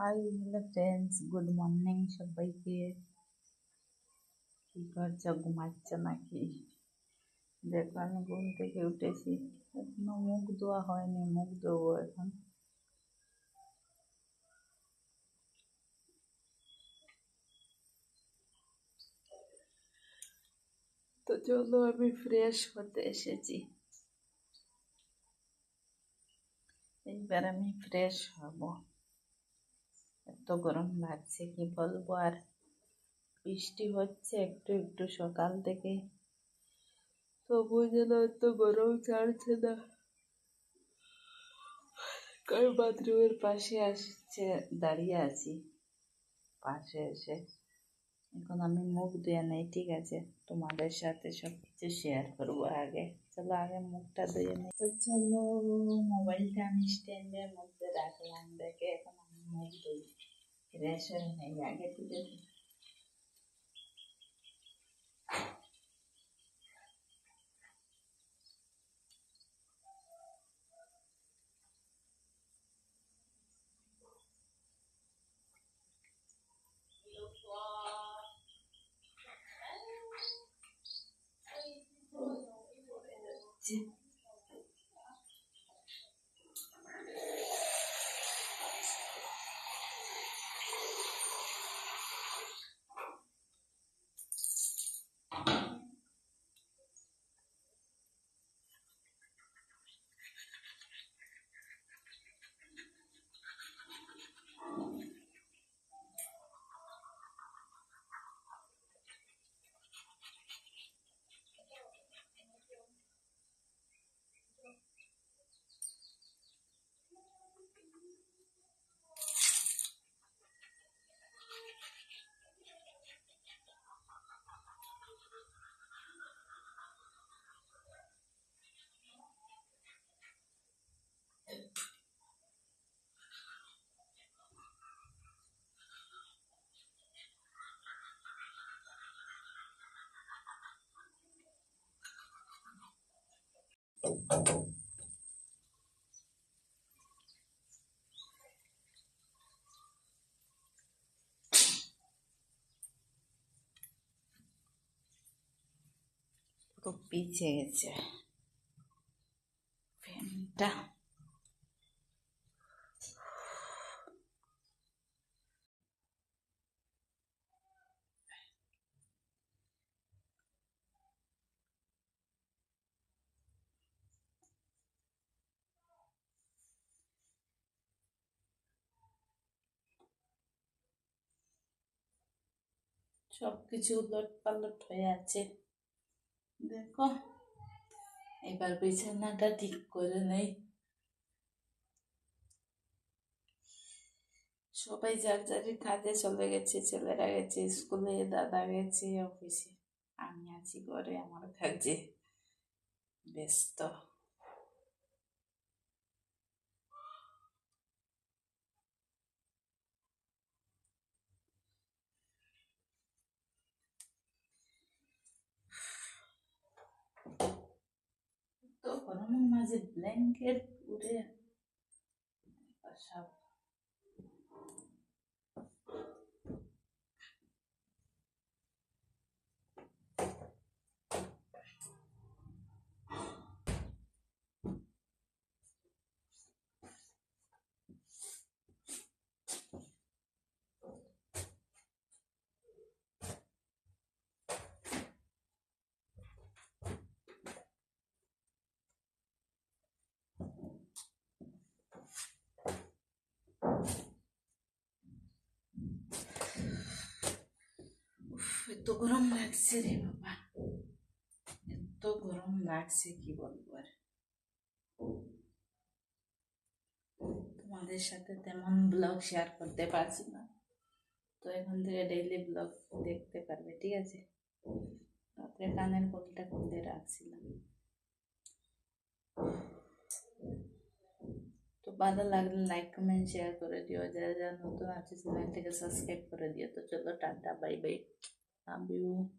Hi hello friends good morning সবাইকে। কি করছ? ঘুমাচ্ছ নাকি? দেখো, আমি ঘুম থেকে উঠেছি। এখনও মুখ ধোয়া হয়নি, মুখ ধোবো এখন। তো চলো, আমি ফ্রেশ হতে এসেছি। এইবার আমি ফ্রেশ হব। এত গরম লাগছে, কি বলব? আর বৃষ্টি হচ্ছে, একটু একটু সকাল থেকে। তবু যেন এত গরম ছাড়ছে না। কার বাথরুমের পাশে আসছে, দাঁড়িয়ে আছি, পাশে এসে। এখন আমি মুখ ধুয়ে নেই, ঠিক আছে? তোমাদের সাথে সব কিছু শেয়ার করব আগে। চলো, আগে মুখটা ধুয়ে নেই। চলো, মোবাইলটা আমি স্ট্যান্ডের মধ্যে রাখলাম, দেখে এখন আমি মুখ ধুই ফ্রেশ হয়ে নেই আগে ঠিক আছে সব কিছু উলট পালট হয়ে আছে। দেখো, এবার বিছানাটা ঠিক করে নেই। সবাই যার যার কাজে চলে গেছে, ছেলেরা গেছে, স্কুলে, দাদা গেছে, অফিসে। আমি আছি ঘরে, আমার কাজে ব্যস্ত তো মাঝে ব্ল্যাঙ্কেট উড়ে সব এত গরম লাগছে রে বাবা। এত গরম লাগছে, কি বলব আর। তোমাদের সাথে তেমন ব্লগ শেয়ার করতে পারছি না। তো এখন থেকে ডেইলি ব্লগ দেখতে পারবে, ঠিক আছে? রাত্রে কানের বলটা খুলে রাখছিলাম। তো ভালো লাগলে লাইক কমেন্ট শেয়ার করে দিও। যারা যারা নতুন আছে চ্যানেলটিকে সাবস্ক্রাইব করে দিও। তো চলো, টাটা বাই বাই cabelo